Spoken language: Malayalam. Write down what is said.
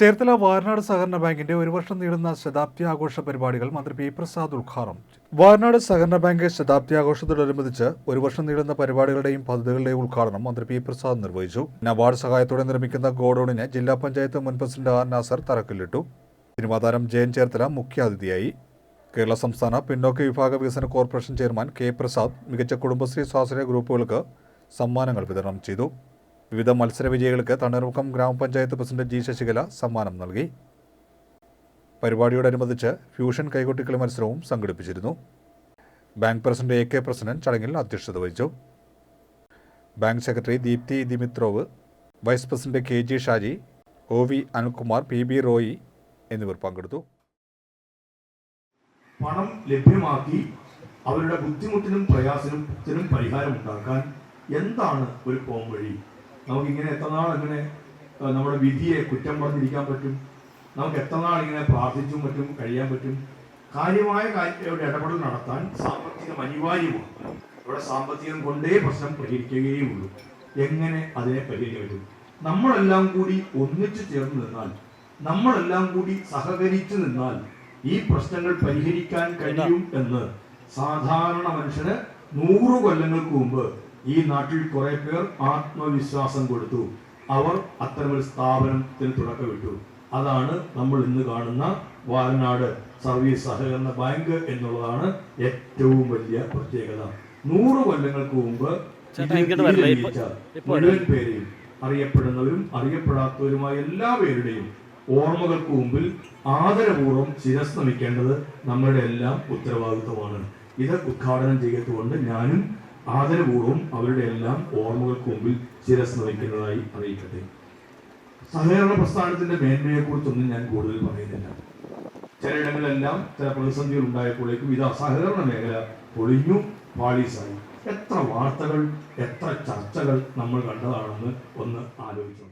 ചേർത്തല വയനാട് സഹകരണ ബാങ്കിന്റെ ഒരു വർഷം നീളുന്ന ശതാബ്ദി ആഘോഷ പരിപാടികൾ മന്ത്രി പി പ്രസാദ് ഉദ്ഘാടനം. വയനാട് സഹകരണ ബാങ്ക് ശതാബ്ദി ആഘോഷത്തോടനുബന്ധിച്ച് ഒരു വർഷം നീളുന്ന പരിപാടികളുടെയും പദ്ധതികളുടെയും ഉദ്ഘാടനം മന്ത്രി പി പ്രസാദ് നിർവഹിച്ചു. നബാർഡ് സഹായത്തോടെ നിർമ്മിക്കുന്ന ഗോഡൌണിന് ജില്ലാ പഞ്ചായത്ത് മുൻ പ്രസിഡന്റ് ആർ നാസർ തറക്കല്ലിട്ടു. തിരുവാതാരം ജയൻ ചേർത്തല മുഖ്യാതിഥിയായി. കേരള സംസ്ഥാന പിന്നോക്ക വിഭാഗ വികസന കോർപ്പറേഷൻ ചെയർമാൻ കെ പ്രസാദ് മികച്ച കുടുംബശ്രീ സ്വാശ്രയ ഗ്രൂപ്പുകൾക്ക് സമ്മാനങ്ങൾ വിതരണം ചെയ്തു. വിവിധ മത്സര വിജയികൾക്ക് തണ്ണീർമുക്കം ഗ്രാമപഞ്ചായത്ത് പ്രസിഡന്റ് ജി ശശികല സമ്മാനം നൽകി. പരിപാടിയോടനുബന്ധിച്ച് ഫ്യൂഷൻ കൈകൊട്ടിക്കളി മത്സരവും സംഘടിപ്പിച്ചിരുന്നു. Bank president A K president ചടങ്ങിൽ അധ്യക്ഷത വഹിച്ചു. Bank secretary Deepthi Dimitrov vice president K G Shaji O V Anilkumar P B Roy എന്നിവർ പങ്കെടുത്തു. പണം ലഭ്യമാക്കി അവരുടെ ബുദ്ധിമുട്ടിനും പ്രയാസത്തിനും പരിഹാരം ഉണ്ടാക്കാൻ എന്താണ് ഒരു പോംവഴി? നമുക്കിങ്ങനെ എത്ര നാൾ അങ്ങനെ നമ്മുടെ വിധിയെ കുറ്റം പറഞ്ഞിരിക്കാൻ പറ്റും? നമുക്ക് എത്ര നാൾ ഇങ്ങനെ പ്രാർത്ഥിച്ചും പറ്റും കഴിയാൻ പറ്റും? കാര്യമായ കാര്യങ്ങളുടെ ഇടപെടൽ നടത്താൻ സാമ്പത്തികം അനിവാര്യമാണ്. ഇവിടെ സാമ്പത്തികം കൊണ്ടേ പ്രശ്നം പരിഹരിക്കുകയുള്ളൂ എങ്ങനെ അതിനെ പരിഹരിക്കാൻ പറ്റും? നമ്മളെല്ലാം കൂടി ഒന്നിച്ചു ചേർന്ന് നിന്നാൽ നമ്മളെല്ലാം കൂടി സഹകരിച്ചു നിന്നാൽ ഈ പ്രശ്നങ്ങൾ പരിഹരിക്കാൻ കഴിയും എന്ന് സാധാരണ മനുഷ്യന് നൂറു കൊല്ലങ്ങൾക്ക് മുമ്പ് ഈ നാട്ടിൽ കുറെ പേർ ആത്മവിശ്വാസം കൊടുത്തു. അവർ അത്തരമൊരു സ്ഥാപനത്തിന് തുടക്കമിട്ടു. അതാണ് നമ്മൾ ഇന്ന് കാണുന്ന വാരനാട് സർവീസ് സഹകരണ ബാങ്ക് എന്നുള്ളതാണ് ഏറ്റവും വലിയ പ്രത്യേകത. നൂറ് കൊല്ലങ്ങൾക്ക് മുമ്പ് മുഴുവൻ പേരെയും അറിയപ്പെടുന്നവരും അറിയപ്പെടാത്തവരുമായ എല്ലാ പേരുടെയും ഓർമ്മകൾക്ക് മുമ്പിൽ ആദരപൂർവം ശിരസ് നമിക്കേണ്ടത് നമ്മുടെ എല്ലാം ഉത്തരവാദിത്വമാണ്. ഇത് ഉദ്ഘാടനം ചെയ്തുകൊണ്ട് ഞാനും ആദരപൂർവം അവരുടെ എല്ലാം ഓർമ്മകൾക്ക് മുമ്പിൽ ശിരസ് നമിക്കുന്നതായി അറിയിക്കട്ടെ. സഹകരണ പ്രസ്ഥാനത്തിന്റെ മേന്മയെ കുറിച്ചൊന്നും ഞാൻ കൂടുതൽ പറയുന്നില്ല. ചിലയിടങ്ങളിലെല്ലാം ചില പ്രതിസന്ധികൾ ഉണ്ടായപ്പോഴേക്കും ഇത് സഹകരണ മേഖല പൊളിഞ്ഞു പാളീസായി. എത്ര വാർത്തകൾ എത്ര ചർച്ചകൾ നമ്മൾ കണ്ടതാണെന്ന് ഒന്ന് ആലോചിച്ചു